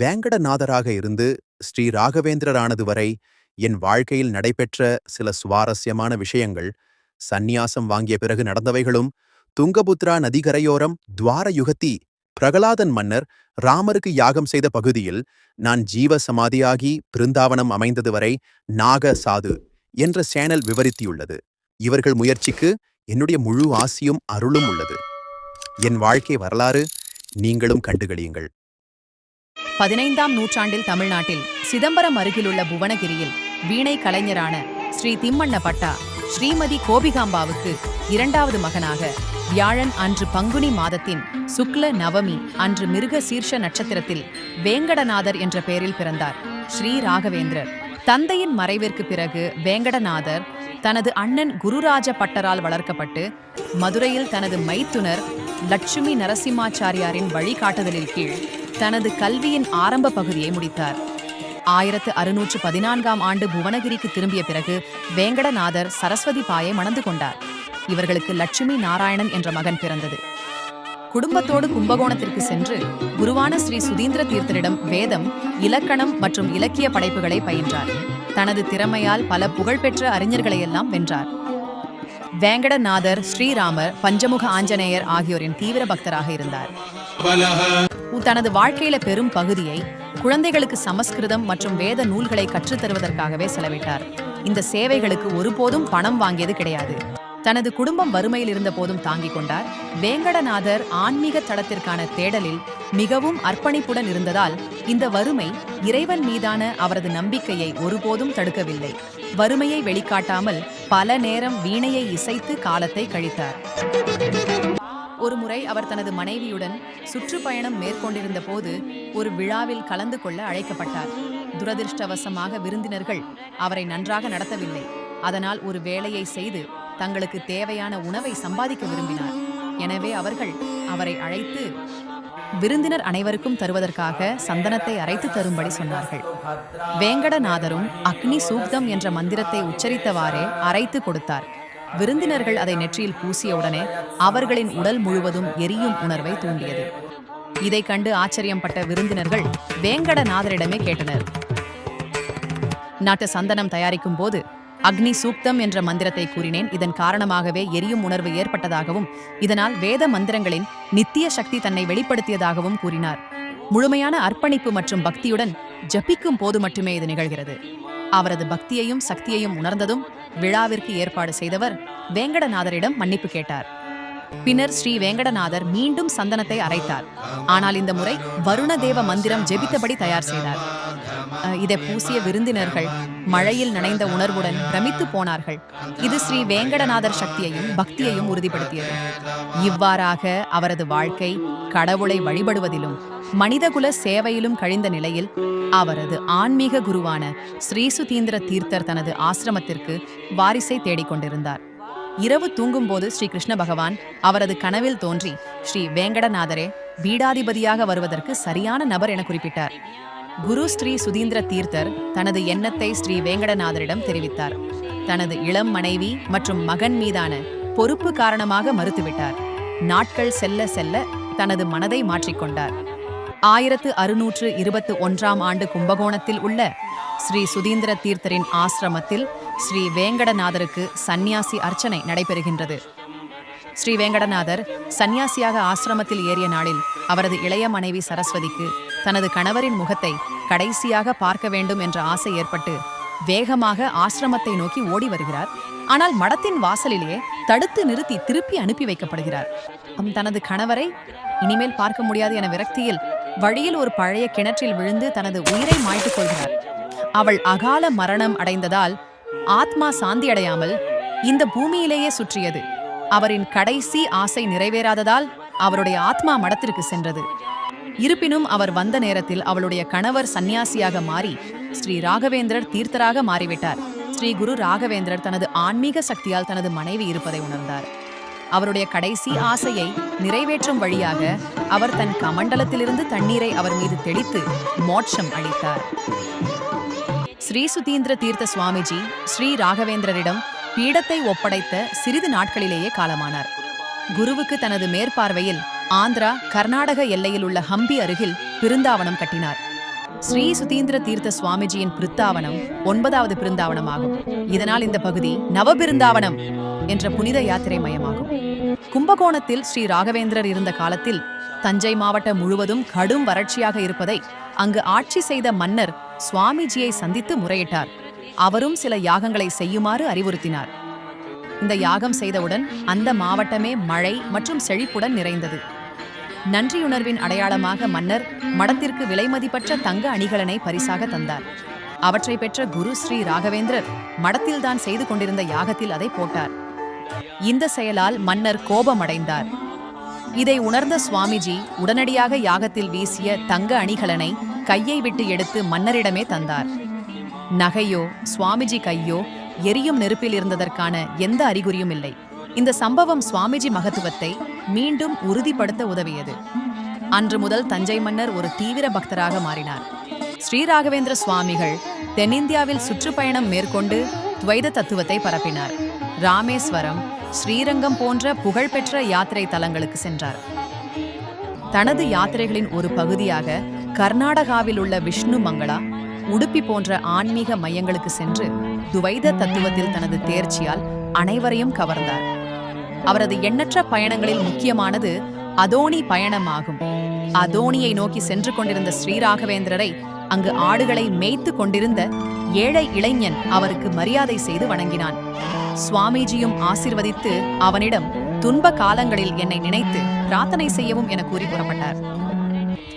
வேங்கடநாதராக இருந்து ஸ்ரீ ராகவேந்திரரானது வரை என் வாழ்க்கையில் நடைபெற்ற சில சுவாரஸ்யமான விஷயங்கள் சந்நியாசம் வாங்கிய பிறகு நடந்தவைகளும் துங்கபுத்ரா நதிகரையோரம் துவார யுகத்தி பிரகலாதன் மன்னர் ராமருக்கு யாகம் செய்த பகுதியில் நான் ஜீவ சமாதியாகி பிருந்தாவனம் அமைந்தது வரை நாக சாது என்ற சேனல் விவரித்தியுள்ளது. இவர்கள் முயற்சிக்கு என்னுடைய முழு ஆசியும் அருளும் உள்ளது. என் வாழ்க்கை வரலாறு நீங்களும் கண்டுகளியுங்கள். பதினைந்தாம் நூற்றாண்டில் தமிழ்நாட்டில் சிதம்பரம் அருகிலுள்ள புவனகிரியில் வீணை கலைஞரான ஸ்ரீ திம்மண்ண பட்டா ஸ்ரீமதி கோபிகாம்பாவுக்கு இரண்டாவது மகனாக வியாழன் அன்று பங்குனி மாதத்தின் சுக்ல நவமி அன்று மிருக சீர்ஷ நட்சத்திரத்தில் வேங்கடநாதர் என்ற பெயரில் பிறந்தார் ஸ்ரீ ராகவேந்திரர். தந்தையின் மறைவிற்கு பிறகு வேங்கடநாதர் தனது அண்ணன் குருராஜ பட்டரால் வளர்க்கப்பட்டு மதுரையில் தனது மைத்துனர் லட்சுமி நரசிம்மாச்சாரியாரின் வழிகாட்டுதலில் கீழ் தனது கல்வியின் ஆரம்ப பகுதியை முடித்தார். ஆயிரத்து அறுநூற்று பதினான்காம் ஆண்டு புவனகிரிக்கு திரும்பிய பிறகு வேங்கடநாதர் சரஸ்வதி பாயை மணந்து கொண்டார். இவர்களுக்கு லட்சுமி நாராயணன் என்ற மகன் பிறந்தது. குடும்பத்தோடு கும்பகோணத்திற்கு சென்று குருவான ஸ்ரீ சுதீந்திர தீர்த்தரிடம் வேதம் இலக்கணம் மற்றும் இலக்கிய படைப்புகளை பயின்றார். தனது திறமையால் பல புகழ்பெற்ற அறிஞர்களையெல்லாம் வென்றார். வேங்கடநாதர் ஸ்ரீராமர் பஞ்சமுக ஆஞ்சநேயர் ஆகியோரின் தீவிர பக்தராக இருந்தார். தனது வாழ்க்கையில பெரும் பகுதியை குழந்தைகளுக்கு சமஸ்கிருதம் மற்றும் வேத நூல்களை கற்றுத் தருவதற்காகவே செலவிட்டார். இந்த சேவைகளுக்கு ஒருபோதும் பணம் வாங்கியது கிடையாது. தனது குடும்பம் வறுமையில் இருந்த போதும் தாங்கிக் கொண்டார். வேங்கடநாதர் ஆன்மீக தளத்திற்கான தேடலில் மிகவும் அர்ப்பணிப்புடன் இருந்ததால் இந்த வறுமை இறைவன் மீதான அவரது நம்பிக்கையை ஒருபோதும் தடுக்கவில்லை. வறுமையை வெளிக்காட்டாமல் பல நேரம் வீணையை இசைத்து காலத்தை கழித்தார். ஒருமுறை அவர் தனது மனைவியுடன் சுற்றுப்பயணம் மேற்கொண்டிருந்த போது ஒரு விழாவில் கலந்து கொள்ள அழைக்கப்பட்டார். துரதிருஷ்டவசமாக விருந்தினர்கள் அவரை நன்றாக நடத்தவில்லை. அதனால் ஒரு வேலையை செய்து தங்களுக்கு தேவையான உணவை சம்பாதிக்க விரும்பினார். எனவே அவர்கள் அவரை அழைத்து விருந்தினர் அனைவருக்கும் தருவதற்காக சந்தனத்தை அரைத்து தரும்படி சொன்னார்கள். வேங்கடநாதரும் அக்னி சூக்தம் என்ற மந்திரத்தை உச்சரித்தவாறே அரைத்து கொடுத்தார். விருந்தினர்கள் அதை நெற்றியில் பூசியவுடனே அவர்களின் உடல் முழுவதும் எரியும் உணர்வை தூண்டியது. இதை கண்டு ஆச்சரியப்பட்ட விருந்தினர்கள் வேங்கடநாதரிடமே கேட்டனர். நாட்டு சந்தனம் தயாரிக்கும் போது அக்னி சூக்தம் என்ற மந்திரத்தை கூறினேன். இதன் காரணமாகவே எரியும் உணர்வு ஏற்பட்டதாகவும் இதனால் வேத மந்திரங்களின் நித்திய சக்தி தன்னை வெளிப்படுத்தியதாகவும் கூறினார். முழுமையான அர்ப்பணிப்பு மற்றும் பக்தியுடன் ஜபிக்கும் போது மட்டுமே இது நிகழ்கிறது. அவரது பக்தியையும் சக்தியையும் உணர்ந்ததும் விழாவிற்கு ஏற்பாடு செய்தவர் வேங்கடநாதரிடம் மன்னிப்பு கேட்டார். பின்னர் ஸ்ரீ வேங்கடநாதர் மீண்டும் சந்தனத்தை அரைத்தார். ஆனால் இந்த முறை வருணதேவ மந்திரம் ஜெபித்தபடி தயார் செய்தார். அஹ், இதை பூசிய விருந்தினர்கள் மழையில் நனைந்த உணர்வுடன் பிரமித்து போனார்கள். இது ஸ்ரீ வேங்கடநாதர் சக்தியையும் பக்தியையும் உறுதிப்படுத்தியது. இவ்வாறாக அவரது வாழ்க்கை கடவுளை வழிபடுவதிலும் மனிதகுல சேவையிலும் கழிந்த நிலையில் அவரது ஆன்மீக குருவான ஸ்ரீசுதீந்திர தீர்த்தர் தனது ஆசிரமத்திற்கு வாரிசை தேடிக்கொண்டிருந்தார் இரவு தூங்கும்போது ஸ்ரீ கிருஷ்ண பகவான் அவரது கனவில் தோன்றி ஸ்ரீ வேங்கடநாதரே பீடாதிபதியாக வருவதற்கு சரியான நபர் என குறிப்பிட்டார். குரு ஸ்ரீ சுதீந்திர தீர்த்தர் தனது எண்ணத்தை ஸ்ரீ வேங்கடநாதரிடம் தெரிவித்தார். தனது இளம் மனைவி மற்றும் மகன் மீதான பொறுப்பு காரணமாக மறுத்துவிட்டார். நாட்கள் செல்ல செல்ல தனது மனதை மாற்றிக்கொண்டார். ஆயிரத்து அறுநூற்று இருபத்து ஒன்றாம் ஆண்டு கும்பகோணத்தில் உள்ள ஸ்ரீ சுதீந்திர தீர்த்தரின் ஆசிரமத்தில் ஸ்ரீ வேங்கடநாதருக்கு சந்நியாசி அர்ச்சனை நடைபெறுகின்றது. ஸ்ரீ வேங்கடநாதர் சந்நியாசியாக ஆசிரமத்தில் ஏறிய நாளில் அவரது இளைய மனைவி சரஸ்வதிக்கு தனது கணவரின் முகத்தை கடைசியாக பார்க்க வேண்டும் என்ற ஆசை ஏற்பட்டு வேகமாக ஆசிரமத்தை நோக்கி ஓடி வருகிறார். ஆனால் மடத்தின் வாசலிலேயே தடுத்து நிறுத்தி திருப்பி அனுப்பி வைக்கப்படுகிறார். அவன் தனது கணவரை இனிமேல் பார்க்க முடியாது என விரக்தியில் வழியில் ஒரு பழைய கிணற்றில் விழுந்து தனது உயிரை மாய்த்துக் கொள்கிறார். அவள் அகால மரணம் அடைந்ததால் ஆத்மா சாந்தி அடையாமல் இந்த பூமியிலேயே சுற்றியது. அவரின் கடைசி ஆசை நிறைவேறாததால் அவருடைய ஆத்மா மடத்திற்கு சென்றது. இருப்பினும் அவர் வந்த நேரத்தில் அவளுடைய கணவர் சந்நியாசியாக மாறி ஸ்ரீ ராகவேந்திரர் தீர்த்தராக மாறிவிட்டார். ஸ்ரீ குரு ராகவேந்திரர் தனது ஆன்மீக சக்தியால் தனது மனைவி இருப்பதை உணர்ந்தார். அவருடைய கடைசி ஆசையை நிறைவேற்றும் வழியாக அவர் தன் கமண்டலத்திலிருந்து தண்ணீரை அவர் மீது தெளித்து மோட்சம் அளித்தார். ஸ்ரீ சுதீந்திர தீர்த்த சுவாமிஜி ஸ்ரீ ராகவேந்திரரிடம் பீடத்தை ஒப்படைத்த சிறிது நாட்களிலேயே காலமானார். குருவுக்கு தனது மேற்பார்வையில் ஆந்திரா கர்நாடக எல்லையில் உள்ள ஹம்பி அருகில் பிருந்தாவனம் கட்டினார். ஸ்ரீ சுதீந்திர தீர்த்த சுவாமிஜியின் பிருத்தாவனம் ஒன்பதாவது பிருந்தாவனமாகும். இதனால் இந்த பகுதி நவபிருந்தாவனம் என்ற புனித யாத்திரை மையமாகும். கும்பகோணத்தில் ஸ்ரீ ராகவேந்திரர் இருந்த காலத்தில் தஞ்சை மாவட்டம் முழுவதும் கடும் வறட்சியாக இருப்பதை அங்கு ஆட்சி செய்த மன்னர் சுவாமிஜியை சந்தித்து முறையிட்டார். அவரும் சில யாகங்களை செய்யுமாறு அறிவுறுத்தினார். இந்த யாகம் செய்தவுடன் அந்த மாவட்டமே மழை மற்றும் செழிப்புடன் நிறைந்தது. நன்றியுணர்வின் அடையாளமாக மன்னர் மடத்திற்கு விலைமதிப்பற்ற தங்க அணிகலனை பரிசாக தந்தார். அவற்றை பெற்ற குரு ஸ்ரீ ராகவேந்திரர் மடத்தில்தான் செய்து கொண்டிருந்த யாகத்தில் அதை போட்டார். இந்த செயலால் மன்னர் கோபமடைந்தார். இதை உணர்ந்த சுவாமிஜி உடனடியாக யாகத்தில் வீசிய தங்க அணிகலனை கையை விட்டு எடுத்து மன்னரிடமே தந்தார். நகையோ சுவாமிஜி கையோ எரியும் நெருப்பில் இருந்ததற்கான எந்த அறிகுறியும் இல்லை. இந்த சம்பவம் சுவாமிஜி மகத்துவத்தை மீண்டும் உறுதிப்படுத்த உதவியது. அன்று முதல் தஞ்சை மன்னர் ஒரு தீவிர பக்தராக மாறினார். ஸ்ரீராகவேந்திர சுவாமிகள் தென்னிந்தியாவில் சுற்றுப்பயணம் மேற்கொண்டு துவைத தத்துவத்தை பரப்பினார். ராமேஸ்வரம் ஸ்ரீரங்கம் போன்ற புகழ்பெற்ற யாத்திரை தலங்களுக்கு சென்றார். தனது யாத்திரைகளின் ஒரு பகுதியாக கர்நாடகாவில் உள்ள விஷ்ணு மங்களா உடுப்பி போன்ற ஆன்மீக மையங்களுக்கு சென்று துவைத தத்துவத்தில் தனது தேர்ச்சியால் அனைவரையும் கவர்ந்தார். அவரது எண்ணற்ற பயணங்களில் முக்கியமானது அதோனி பயணமாகும். அதோனியை நோக்கி சென்று கொண்டிருந்த ஸ்ரீராகவேந்திரரை அங்கு ஆடுகளை மேய்த்து கொண்டிருந்த ஏழை இளைஞன் அவருக்கு மரியாதை செய்து வணங்கினான். சுவாமிஜியும் ஆசிர்வதித்து அவனிடம் துன்ப காலங்களில் என்னை நினைத்து பிரார்த்தனை செய்யவும் என கூறி புறப்பட்டார்.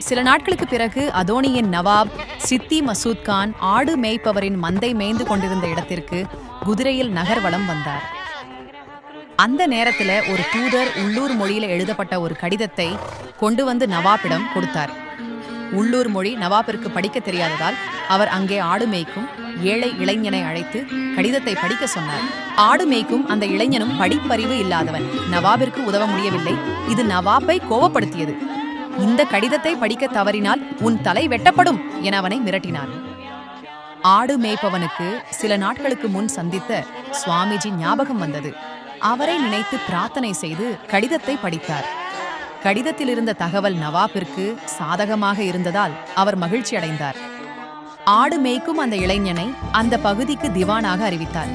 சில நாட்களுக்கு பிறகு அதோனியின் நவாப் சித்தி மசூத் கான் ஆடு மேய்ப்பவரின் மந்தை மேய்ந்து கொண்டிருந்த இடத்திற்கு குதிரையில் நகர்வலம் வந்தார். அந்த நேரத்துல ஒரு தூதர் உள்ளூர் மொழியில எழுதப்பட்ட ஒரு கடிதத்தை கொண்டு வந்து நவாபிடம் கொடுத்தார். உள்ளூர் மொழி நவாபிற்கு படிக்க தெரியாததால் அவர் அங்கே ஆடு மேய்க்கும் ஏழை இளைஞனை அழைத்து கடிதத்தை படிக்க சொன்னார். ஆடு மேய்க்கும் அந்த இளைஞனும் படிப்பறிவு இல்லாதவன். நவாபிற்கு உதவ முடியவில்லை. இது நவாப்பை கோவப்படுத்தியது. இந்த கடிதத்தை படிக்க தவறினால் உன் தலை வெட்டப்படும் என அவனை மிரட்டினார் ஆடு மேய்ப்பவனுக்கு சில நாட்களுக்கு முன் சந்தித்த சுவாமிஜி ஞாபகம் வந்தது. அவரை நினைத்து பிரார்த்தனை செய்து கடிதத்தை படித்தார். கடிதத்தில் இருந்த தகவல் நவாபிற்கு சாதகமாக இருந்ததால் அவர் மகிழ்ச்சி அடைந்தார் ஆடு மேய்க்கும் அந்த இளைஞனை அந்த பகுதிக்கு திவானாக அறிவித்தார்.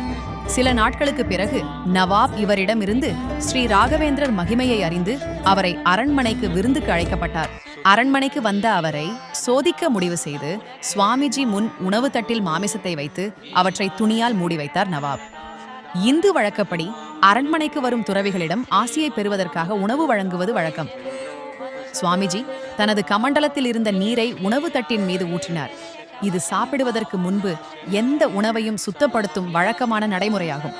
சில நாட்களுக்கு பிறகு நவாப் இவரிடமிருந்து ஸ்ரீ ராகவேந்திரர் மகிமையை அறிந்து அவரை அரண்மனைக்கு விருந்துக்கு அழைக்கப்பட்டார். அரண்மனைக்கு வந்த அவரை சோதிக்க முடிவு செய்து சுவாமிஜி முன் உணவு தட்டில் மாமிசத்தை வைத்து அவற்றை துணியால் மூடி வைத்தார் நவாப். இந்து வழக்கப்படி அரண்மனைக்கு வரும் துறவிகளிடம் ஆசியை பெறுவதற்காக உணவு வழங்குவது வழக்கம். சுவாமிஜி தனது கமண்டலத்தில் இருந்த நீரை உணவு தட்டின் மீது ஊற்றினார். இது சாப்பிடுவதற்கு முன்பு எந்த உணவையும் சுத்தப்படுத்தும் வழக்கமான நடைமுறையாகும்.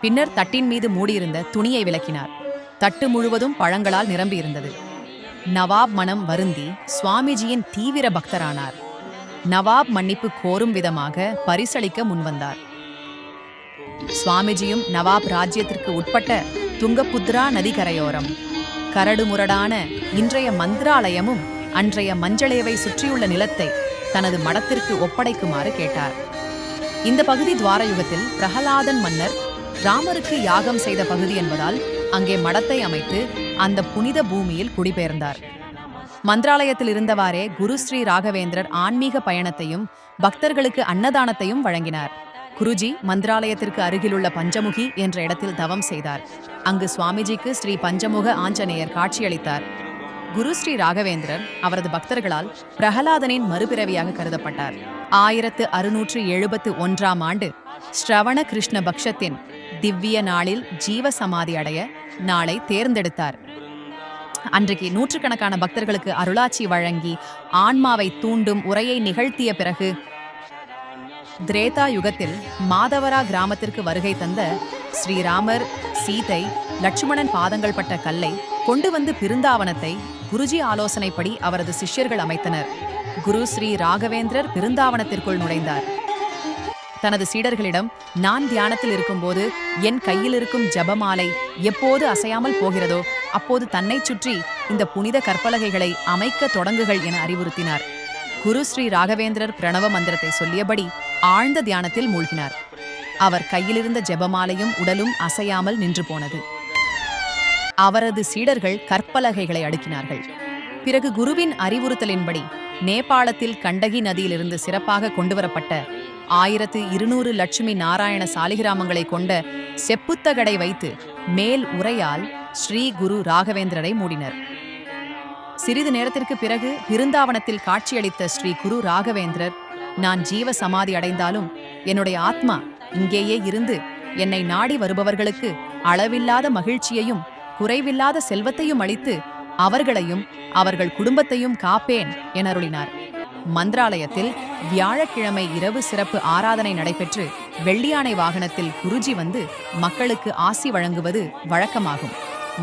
பின்னர் தட்டின் மீது மூடியிருந்த துணியை விளக்கினார். தட்டு முழுவதும் பழங்களால் நிரம்பியிருந்தது. நவாப் மனம் வருந்தி சுவாமிஜியின் தீவிர பக்தரானார். நவாப் மன்னிப்பு கோரும் விதமாக பரிசளிக்க முன்வந்தார். சுவாமிஜியும் நவாப் ராஜ்யத்திற்கு உட்பட்ட துங்கபுத்ரா நதிக்கரையோரம் கரடுமுரடான இன்றைய மந்திராலயமும் அன்றைய மஞ்சளேவை சுற்றியுள்ள நிலத்தை தனது மடத்திற்கு ஒப்படைக்குமாறு கேட்டார். இந்த பகுதி துவாரயுகத்தில் பிரகலாதன் மன்னர் ராமருக்கு யாகம் செய்த பகுதி என்பதால் அங்கே மடத்தை அமைத்து அந்த புனித பூமியில் குடிபெயர்ந்தார். மந்திராலயத்தில் இருந்தவாறே குரு ஸ்ரீ ராகவேந்திரர் ஆன்மீக பயணத்தையும் பக்தர்களுக்கு அன்னதானத்தையும் வழங்கினார். குருஜி மந்திராலயத்திற்கு அருகிலுள்ள பஞ்சமுகி என்ற இடத்தில் தவம் செய்தார். அங்கு சுவாமிஜிக்கு ஸ்ரீ பஞ்சமுக ஆஞ்சநேயர் காட்சியளித்தார். குரு ஸ்ரீ ராகவேந்திரர் அவரது பக்தர்களால் பிரகலாதனின் மறுபிறவியாக கருதப்பட்டார். ஆயிரத்து அறுநூற்று எழுபத்து ஒன்றாம் ஆண்டு ஸ்ரவண கிருஷ்ண பக்ஷத்தின் திவ்ய நாளில் ஜீவ சமாதி அடைய நாளை தேர்ந்தெடுத்தார். அன்றைக்கு நூற்றுக்கணக்கான பக்தர்களுக்கு அருளாட்சி வழங்கி ஆன்மாவை தூண்டும் உரையை நிகழ்த்திய பிறகு திரேதா யுகத்தில் மாதவரா கிராமத்திற்கு வருகை தந்த ஸ்ரீராமர் சீதை லட்சுமணன் பாதங்கள் பட்ட கல்லை கொண்டு வந்து பிருந்தாவனத்தை குருஜி ஆலோசனைப்படி அவரது சிஷ்யர்கள் அமைத்தனர். குரு ஸ்ரீ ராகவேந்திரர் பிருந்தாவனத்திற்குள் நுழைந்தார். தனது சீடர்களிடம் நான் தியானத்தில் இருக்கும்போது என் கையில் இருக்கும் ஜபமாலை எப்போது அசையாமல் போகிறதோ அப்போது தன்னைச் சுற்றி இந்த புனித கற்பலகைகளை அமைக்க தொடங்குகள் என அறிவுறுத்தினார். குரு ஸ்ரீ ராகவேந்திரர் பிரணவ மந்திரத்தை சொல்லியபடி ஆழ்ந்த தியானத்தில் மூழ்கினார். அவர் கையிலிருந்த ஜெபமாலையும் உடலும் அசையாமல் நின்று போனது. அவரது சீடர்கள் கற்பலகைகளை அடுக்கினார்கள். பிறகு குருவின் அறிவுறுத்தலின்படி நேபாளத்தில் கண்டகி நதியிலிருந்து சிறப்பாக கொண்டுவரப்பட்ட ஆயிரத்து இருநூறு லட்சுமி நாராயண சாலிகிராமங்களை கொண்ட செப்புத்தகடை வைத்து மேல் உரையால் ஸ்ரீ குரு ராகவேந்திரரை மூடினர். சிறிது நேரத்திற்கு பிறகு பிருந்தாவனத்தில் காட்சியளித்த ஸ்ரீ குரு ராகவேந்திரர் நான் ஜீவ சமாதி அடைந்தாலும் என்னுடைய ஆத்மா இங்கேயே இருந்து என்னை நாடி வருபவர்களுக்கு அளவில்லாத மகிழ்ச்சியையும் குறைவில்லாத செல்வத்தையும் அளித்து அவர்களையும் அவர்கள் குடும்பத்தையும் காப்பேன் என அருளினார் மந்திராலயத்தில் வியாழக்கிழமை இரவு சிறப்பு ஆராதனை நடைபெற்று வெள்ளியானை வாகனத்தில் குருஜி வந்து மக்களுக்கு ஆசி வழங்குவது வழக்கமாகும்.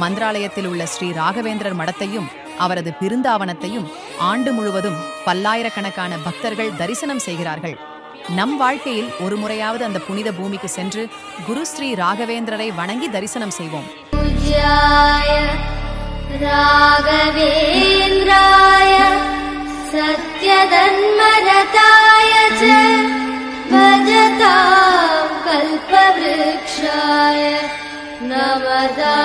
மந்திராலயத்தில் உள்ள ஸ்ரீ ராகவேந்திரர் மடத்தையும் அவரது பிருந்தாவனத்தையும் ஆண்டு முழுவதும் பல்லாயிரக்கணக்கான பக்தர்கள் தரிசனம் செய்கிறார்கள். நம் வாழ்க்கையில் ஒரு முறையாவது அந்த புனித பூமிக்கு சென்று குரு ஸ்ரீ ராகவேந்திரரை வணங்கி தரிசனம் செய்வோம். पूज्याय राघवेन्द्राय सत्यधन्मरताय च भजतां कल्पवृक्षाय नमदा